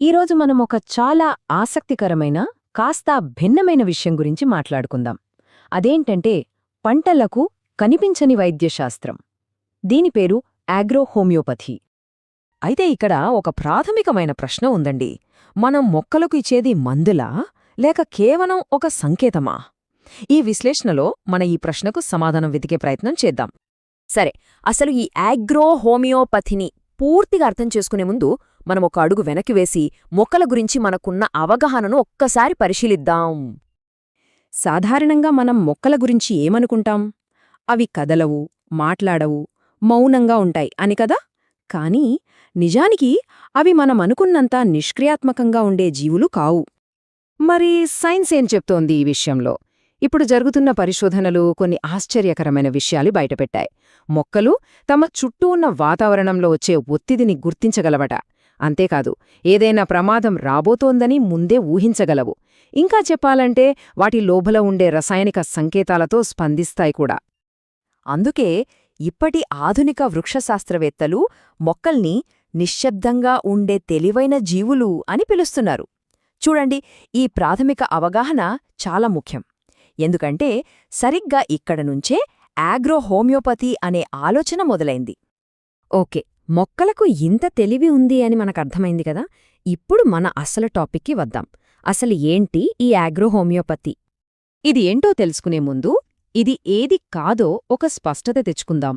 ఈరోజు మనం ఒక చాలా ఆసక్తికరమైన కాస్త భిన్నమైన విషయం గురించి మాట్లాడుకుందాం. అదేంటంటే పంటలకు కనిపించని వైద్యశాస్త్రం. దీని పేరు ఆగ్రోహోమియోపథీ అయితే ఇక్కడ ఒక ప్రాథమికమైన ప్రశ్న ఉందండి. మనం మొక్కలకు ఇచ్చేది మందులా లేక కేవలం ఒక సంకేతమా? ఈ విశ్లేషణలో మన ఈ ప్రశ్నకు సమాధానం వెతికే ప్రయత్నం చేద్దాం. సరే అసలు ఈ ఆగ్రో హోమియోపథిని పూర్తిగా అర్థం చేసుకునే ముందు మనం ఒక అడుగు వెనక్కి వేసి మొక్కల గురించి మనకున్న అవగాహనను ఒక్కసారి పరిశీలిద్దాం. సాధారణంగా మనం మొక్కల గురించి ఏమనుకుంటాం? అవి కదలవు మాట్లాడవు మౌనంగా ఉంటాయి అని కదా? కానీ నిజానికి అవి మనమనుకున్నంత నిష్క్రియాత్మకంగా ఉండే జీవులు కావు. మరి సైన్స్ ఏం చెప్తోంది ఈ విషయంలో? ఇప్పుడు జరుగుతున్న పరిశోధనలు కొన్ని ఆశ్చర్యకరమైన విషయాలు బయటపెట్టాయి. మొక్కలు తమ చుట్టూ ఉన్న వాతావరణంలో వచ్చే ఒత్తిడిని గుర్తించగలవట. అంతేకాదు ఏదైనా ప్రమాదం రాబోతోందని ముందే ఊహించగలవు. ఇంకా చెప్పాలంటే వాటి లోపల ఉండే రసాయనిక సంకేతాలతో స్పందిస్తాయి కూడా. అందుకే ఇప్పటి ఆధునిక వృక్షశాస్త్రవేత్తలు మొక్కల్ని నిశ్శబ్దంగా ఉండే తెలివైన జీవులు అని పిలుస్తున్నారు. చూడండి ఈ ప్రాథమిక అవగాహన చాలా ముఖ్యం. ఎందుకంటే సరిగ్గా ఇక్కడ నుంచే ఆగ్రోహోమియోపతి అనే ఆలోచన మొదలైంది. ఓకే మొక్కలకు ఇంత తెలివి ఉంది అని మనకర్థమైంది కదా? ఇప్పుడు మన అసలు టాపిక్కి వద్దాం. అసలు ఏంటి ఈ ఆగ్రోహోమియోపతి? ఇది ఏంటో తెలుసుకునే ముందు ఇది ఏది కాదో ఒక స్పష్టత తెచ్చుకుందాం.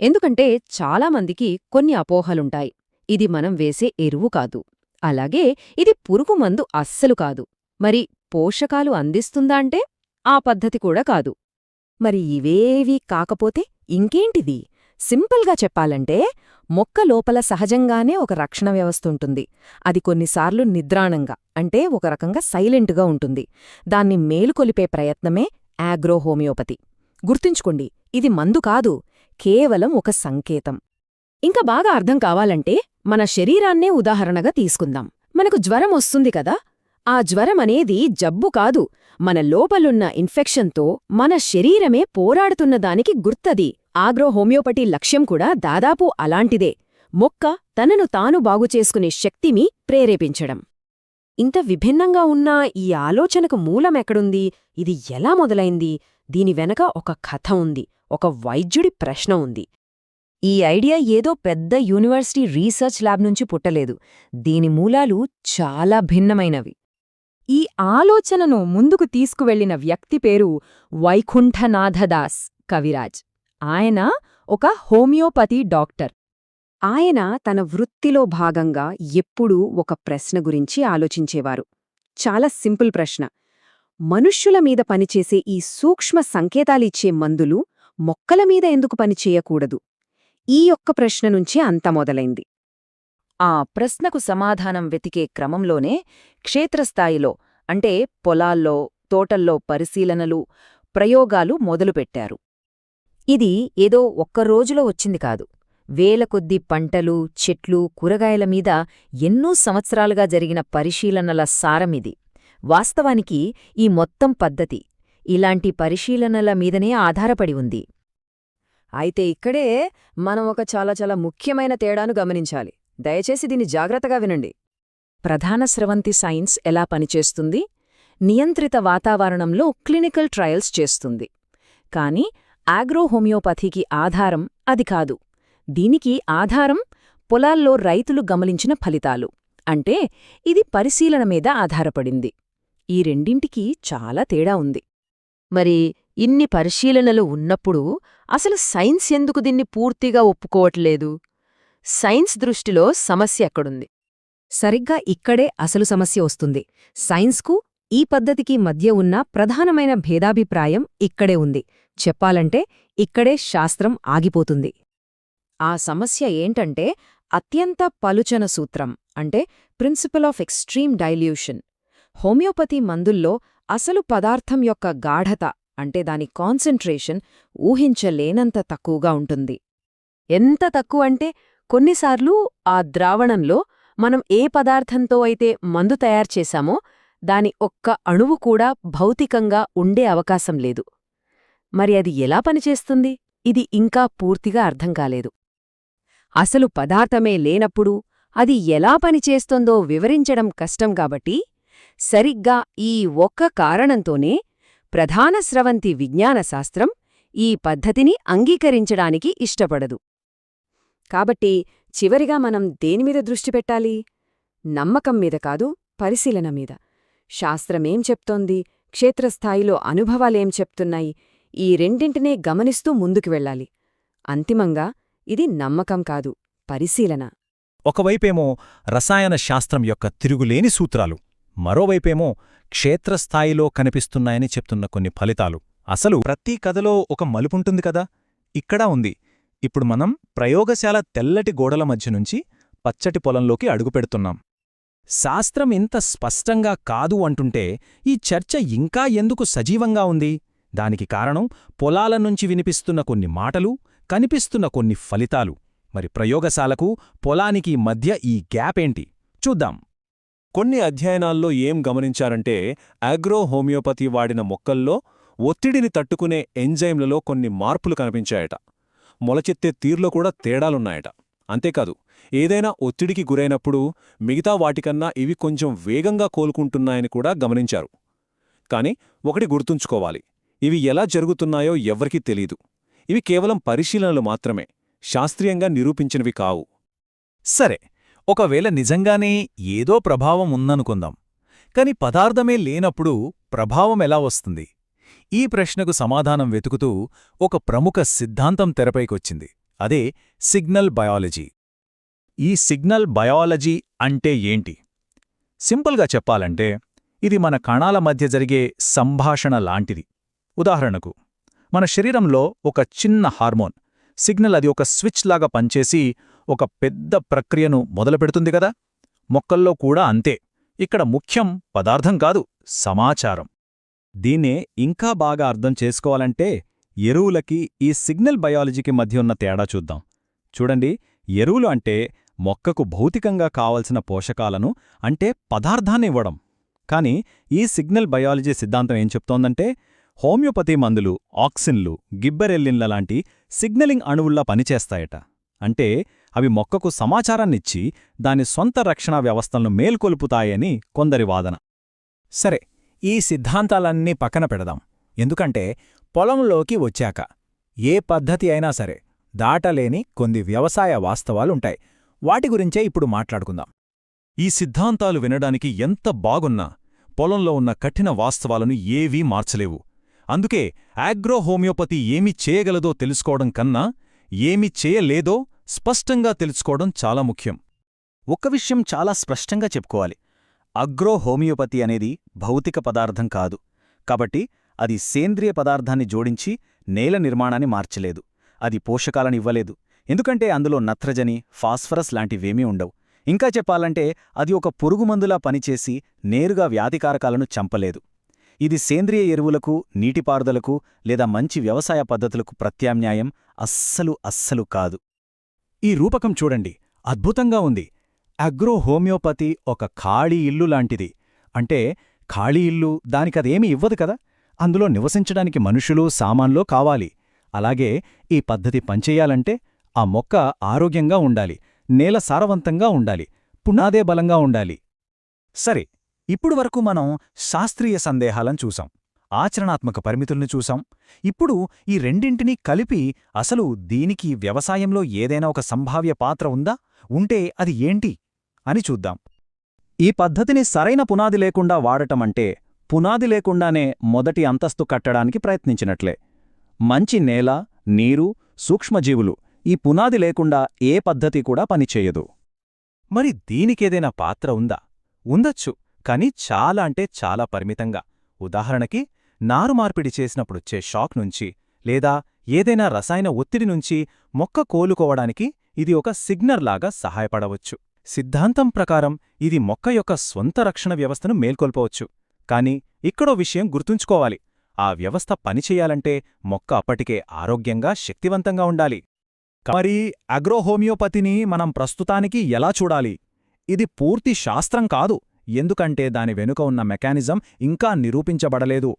ఎందుకంటే చాలామందికి కొన్ని అపోహలుంటాయి. ఇది మనం వేసే ఎరువు కాదు. అలాగే ఇది పురుగు మందు అస్సలు కాదు. మరి పోషకాలు అందిస్తుందా అంటే ఆ పద్ధతి కూడా కాదు. మరి ఇవేవీ కాకపోతే ఇంకేంటిది? సింపుల్గా చెప్పాలంటే మొక్క లోపల సహజంగానే ఒక రక్షణ వ్యవస్థ ఉంటుంది. అది కొన్నిసార్లు నిద్రాణంగా అంటే ఒక రకంగా సైలెంట్గా ఉంటుంది. దాన్ని మేలుకొలిపే ప్రయత్నమే ఆగ్రోహోమియోపతి. గుర్తుంచుకోండి ఇది మందు కాదు కేవలం ఒక సంకేతం. ఇంకా బాగా అర్థం కావాలంటే మన శరీరాన్నే ఉదాహరణగా తీసుకుందాం. మనకు జ్వరం వస్తుంది కదా ఆ జ్వరం అనేది జబ్బు కాదు. మన లోపలున్న ఇన్ఫెక్షన్తో మన శరీరమే పోరాడుతున్న దానికి గుర్తది. ఆగ్రోహోమియోపతి లక్ష్యం కూడా దాదాపు అలాంటిదే. మొక్క తనను తాను బాగుచేసుకునే శక్తిని ప్రేరేపించడం. ఇంత విభిన్నంగా ఉన్న ఈ ఆలోచనకు మూలమెక్కడుంది ఇది ఎలా మొదలైంది? దీని వెనక ఒక కథ ఉంది. ఒక వైద్యుడి ప్రశ్న ఉంది. ఈ ఐడియా ఏదో పెద్ద యూనివర్సిటీ రీసెర్చ్ ల్యాబ్ నుంచి పుట్టలేదు. దీని మూలాలు చాలా భిన్నమైనవి. ఈ ఆలోచనను ముందుకు తీసుకువెళ్ళిన వ్యక్తి పేరు వైకుంఠనాథదాస్ కవిరాజ్. ఆయన ఒక హోమియోపతి డాక్టర్. ఆయన తన వృత్తిలో భాగంగా ఎప్పుడూ ఒక ప్రశ్న గురించి ఆలోచించేవారు. చాలా సింపుల్ ప్రశ్న. మనుష్యుల మీద పనిచేసే ఈ సూక్ష్మ సంకేతాలిచ్చే మందులు మొక్కల మీద ఎందుకు పనిచేయకూడదు ఈ యొక్క ప్రశ్న నుంచే అంత మొదలైంది. ఆ ప్రశ్నకు సమాధానం వెతికే క్రమంలోనే క్షేత్రస్థాయిలో అంటే పొలాల్లో తోటల్లో పరిశీలనలు ప్రయోగాలు మొదలుపెట్టారు. ఇది ఏదో ఒక్కరోజులో వచ్చింది కాదు. వేల కొద్దీ పంటలు చెట్లు కూరగాయల మీద ఎన్నో సంవత్సరాలుగా జరిగిన పరిశీలనల సారమిది వాస్తవానికి ఈ మొత్తం పద్ధతి ఇలాంటి పరిశీలనల మీదనే ఆధారపడి ఉంది. అయితే ఇక్కడే మనం ఒక చాలా చాలా ముఖ్యమైన తేడాను గమనించాలి. దయచేసి దీన్ని జాగ్రత్తగా వినండి. ప్రధాన స్రవంతి సైన్స్ ఎలా పనిచేస్తుంది? నియంత్రిత వాతావరణంలో క్లినికల్ ట్రయల్స్ చేస్తుంది. కాని ఆగ్రోహోమియోపథీకి ఆధారం అది కాదు. దీనికి ఆధారం పొలాల్లో రైతులు గమనించిన ఫలితాలు. అంటే ఇది పరిశీలన మీద ఆధారపడింది. ఈ రెండింటికీ చాలా తేడా ఉంది. మరి ఇన్ని పరిశీలనలు ఉన్నప్పుడు అసలు సైన్స్ ఎందుకు దీన్ని పూర్తిగా ఒప్పుకోవట్లేదు? సైన్స్ దృష్టిలో సమస్య ఎక్కడుంది? సరిగ్గా ఇక్కడే అసలు సమస్య వస్తుంది. సైన్స్కు ఈ పద్ధతికి మధ్య ఉన్న ప్రధానమైన భేదాభిప్రాయం ఇక్కడే ఉంది. చెప్పాలంటే ఇక్కడే శాస్త్రం ఆగిపోతుంది. ఆ సమస్య ఏంటంటే అత్యంత పలుచన సూత్రం అంటే principle of extreme dilution. Homeopathy మందుల్లో అసలు పదార్థం యొక్క గాఢత అంటే దాని కాన్సంట్రేషన్ ఊహించలేనంత తక్కువగా ఉంటుంది. ఎంత తక్కువ అంటే కొన్నిసార్లు ఆ ద్రావణంలో మనం ఏ పదార్థంతో అయితే మందు తయారుచేశామో దాని ఒక్క అణువు కూడా భౌతికంగా ఉండే అవకాశం లేదు. మరి అది ఎలా పనిచేస్తుంది? ఇది ఇంకా పూర్తిగా అర్థం కాలేదు. అసలు పదార్థమే లేనప్పుడు అది ఎలా పనిచేస్తోందో వివరించడం కష్టం కాబట్టి సరిగ్గా ఈ ఒక్క కారణంతోనే ప్రధాన స్రవంతి విజ్ఞాన శాస్త్రం ఈ పద్ధతిని అంగీకరించడానికి ఇష్టపడదు. కాబట్టి చివరిగా మనం దేనిమీద దృష్టి పెట్టాలి? నమ్మకం మీద కాదు పరిశీలన మీద. శాస్త్రమేం చెప్తోంది? క్షేత్రస్థాయిలో అనుభవాలేం చెప్తున్నాయి? ఈ రెండింటినే గమనిస్తూ ముందుకు వెళ్ళాలి. అంతిమంగా ఇది నమ్మకం కాదు పరిశీలన. ఒకవైపేమో రసాయన శాస్త్రం యొక్క తిరుగులేని సూత్రాలు మరోవైపేమో క్షేత్రస్థాయిలో కనిపిస్తున్నాయని చెప్తున్న కొన్ని ఫలితాలు. అసలు ప్రతి కథలో ఒక మలుపుంటుంది కదా? ఇక్కడా ఉంది. ఇప్పుడు మనం ప్రయోగశాల తెల్లటి గోడల మధ్య నుంచి పచ్చటి పొలంలోకి అడుగుపెడుతున్నాం శాస్త్రం ఇంత స్పష్టంగా కాదు అంటుంటే ఈ చర్చ ఇంకా ఎందుకు సజీవంగా ఉంది? దానికి కారణం పొలాల నుంచి వినిపిస్తున్న కొన్ని మాటలు కనిపిస్తున్న కొన్ని ఫలితాలు. మరి ప్రయోగశాలకు పొలానికి మధ్య ఈ గ్యాపేంటి చూద్దాం. కొన్ని అధ్యయనాల్లో ఏం గమనించారంటే అగ్రో హోమియోపతి వాడిన మొక్కల్లో ఒత్తిడిని తట్టుకునే ఎంజైమ్లలో కొన్ని మార్పులు కనిపించాయట. మొలచెత్తే తీర్లో కూడా తేడాలున్నాయట. అంతేకాదు ఏదైనా ఒత్తిడికి గురైనప్పుడు మిగతా వాటికన్నా ఇవి కొంచెం వేగంగా కోలుకుంటున్నాయని కూడా గమనించారు. కాని ఒకటి గుర్తుంచుకోవాలి ఇవి ఎలా జరుగుతున్నాయో ఎవ్వరికీ తెలీదు. ఇవి కేవలం పరిశీలనలు మాత్రమే శాస్త్రీయంగా నిరూపించినవి కావు. సరే ఒకవేళ నిజంగానే ఏదో ప్రభావం ఉందనుకుందాం. కాని పదార్థమే లేనప్పుడు ప్రభావం ఎలా వస్తుంది? ఈ ప్రశ్నకు సమాధానం వెతుకుతూ ఒక ప్రముఖ సిద్ధాంతం తెరపైకొచ్చింది. అదే సిగ్నల్ బయాలజీ. ఈ సిగ్నల్ బయాలజీ అంటే ఏంటి? సింపుల్గా చెప్పాలంటే ఇది మన కణాల మధ్య జరిగే సంభాషణ లాంటిది. ఉదాహరణకు మన శరీరంలో ఒక చిన్న హార్మోన్ సిగ్నల్ అది ఒక స్విచ్ లాగా పనిచేసి ఒక పెద్ద ప్రక్రియను మొదలుపెడుతుంది కదా? మొక్కల్లో కూడా అంతే. ఇక్కడ ముఖ్యం పదార్థం కాదు సమాచారం. దీన్నే ఇంకా బాగా అర్థం చేసుకోవాలంటే ఎరువులకి ఈ సిగ్నల్ బయాలజీకి మధ్య ఉన్న తేడా చూద్దాం. చూడండి ఎరువులు అంటే మొక్కకు భౌతికంగా కావలసిన పోషకాలను అంటే పదార్థాన్ని ఇవ్వడం. కాని ఈ సిగ్నల్ బయాలజీ సిద్ధాంతం ఏం చెప్తోందంటే హోమియోపతి మందులు ఆక్సిన్లు గిబ్బెరెల్లిన్ల లాంటి సిగ్నలింగ్ అణువుల్లా పనిచేస్తాయట. అంటే అవి మొక్కకు సమాచారాన్నిచ్చి దాని సొంత రక్షణా వ్యవస్థలను మేల్కొల్పుతాయని కొందరి వాదన. సరే ఈ సిద్ధాంతాలన్నీ పక్కన పెడదాం. ఎందుకంటే పొలంలోకి వచ్చాక ఏ పద్ధతి అయినా సరే దాటలేని కొన్ని వ్యవసాయ వాస్తవాలుంటాయి. వాటి గురించే ఇప్పుడు మాట్లాడుకుందాం. ఈ సిద్ధాంతాలు వినడానికి ఎంత బాగున్నా పొలంలో ఉన్న కఠిన వాస్తవాలను ఏవీ మార్చలేవు. అందుకే ఆగ్రో హోమియోపతి ఏమి చేయగలదో తెలుసుకోవడం కన్నా ఏమి చేయలేదో స్పష్టంగా తెలుసుకోవడం చాలా ముఖ్యం. ఒక్క విషయం చాలా స్పష్టంగా చెప్పుకోవాలి. అగ్రో హోమియోపతి అనేది భౌతిక పదార్థం కాదు. కాబట్టి అది సేంద్రియ పదార్థాన్ని జోడించి నేల నిర్మాణాన్ని మార్చలేదు. అది పోషకాలను ఇవ్వలేదు. ఎందుకంటే అందులో నత్రజని ఫాస్ఫరస్ లాంటివేమీ ఉండవు. ఇంకా చెప్పాలంటే అది ఒక పురుగుమందులా పనిచేసి నేరుగా వ్యాధికారకాలను చంపలేదు. ఇది సేంద్రియ ఎరువులకు నీటిపారుదలకు లేదా మంచి వ్యవసాయ పద్ధతులకు ప్రత్యామ్నాయం అస్సలు అస్సలు కాదు. ఈ రూపకం చూడండి. అద్భుతంగా ఉంది. అగ్రో హోమియోపతి ఒక ఖాళీ ఇల్లు లాంటిది. అంటే ఖాళీ ఇల్లు దానికదేమీ ఇవ్వదు కదా? అందులో నివసించడానికి మనుషులు సామాన్లో కావాలి. అలాగే ఈ పద్ధతి పనిచెయ్యాలంటే ఆ మొక్క ఆరోగ్యంగా ఉండాలి. నేల సారవంతంగా ఉండాలి. పునాదే బలంగా ఉండాలి. సరే ఇప్పుడు వరకు మనం శాస్త్రీయ సందేహాలను చూసాం ఆచరణాత్మక పరిమితుల్ని చూసాం ఇప్పుడు ఈ రెండింటినీ కలిపి అసలు దీనికి వ్యవసాయంలో ఏదైనా ఒక సంభావ్య పాత్ర ఉందా? ఉంటే అది ఏంటి? అని చూద్దాం. ఈ పద్ధతిని సరైన పునాది లేకుండా వాడటమంటే పునాది లేకుండానే మొదటి అంతస్తు కట్టడానికి ప్రయత్నించినట్లే. మంచి నేల నీరు సూక్ష్మజీవులు ఈ పునాది లేకుండా ఏ పద్ధతి కూడా పనిచేయదు. మరి దీనికేదైనా పాత్ర ఉందా? ఉండొచ్చు కాని చాలా అంటే చాలా పరిమితంగా. ఉదాహరణకి నారు మార్పిడి చేసినప్పుడొచ్చే షాక్ నుంచి లేదా ఏదైనా రసాయన ఒత్తిడి నుంచి మొక్క కోలుకోవడానికి ఇది ఒక సిగ్నర్లాగా సహాయపడవచ్చు. సిద్ధాంతం ప్రకారం ఇది మొక్క యొక్క స్వంత రక్షణ వ్యవస్థను మేల్కొల్పవచ్చు. కాని ఇక్కడో విషయం గుర్తుంచుకోవాలి. ఆ వ్యవస్థ పనిచేయాలంటే మొక్క అప్పటికే ఆరోగ్యంగా శక్తివంతంగా ఉండాలి. మరి అగ్రోహోమియోపతిని మనం ప్రస్తుతానికి ఎలా చూడాలి? ఇది పూర్తి శాస్త్రం కాదు. ఎందుకంటే దాని వెనుక ఉన్న మెకానిజం ఇంకా నిరూపించబడలేదు.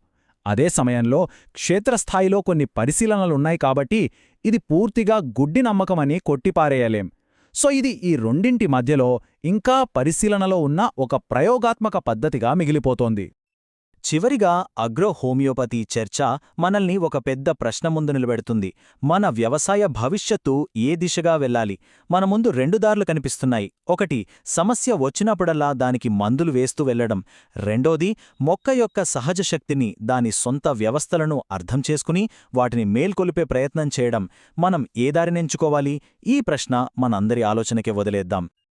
అదే సమయంలో క్షేత్రస్థాయిలో కొన్ని పరిశీలనలున్నాయి కాబట్టి ఇది పూర్తిగా గుడ్డి నమ్మకమని కొట్టిపారేయలేం. సో ఇది ఈ రెండింటి మధ్యలో ఇంకా పరిశీలనలో ఉన్న ఒక ప్రయోగాత్మక పద్ధతిగా మిగిలిపోతోంది. చివరిగా అగ్రో హోమియోపతి చర్చ మనల్ని ఒక పెద్ద ప్రశ్న ముందు నిలబెడుతుంది. మన వ్యవసాయ భవిష్యత్తు ఏ దిశగా వెళ్ళాలి? మన ముందు రెండు దారులు కనిపిస్తున్నాయి. ఒకటి సమస్య వచ్చినప్పుడల్లా దానికి మందులు వేస్తూ వెళ్ళడం రెండోది మొక్క యొక్క సహజ శక్తిని దాని సొంత వ్యవస్థలను అర్థం చేసుకుని వాటిని మేల్కొలిపే ప్రయత్నం చేయడం. మనం ఏ దారినెంచుకోవాలి ఈ ప్రశ్న మనందరి ఆలోచనకే వదిలేద్దాం.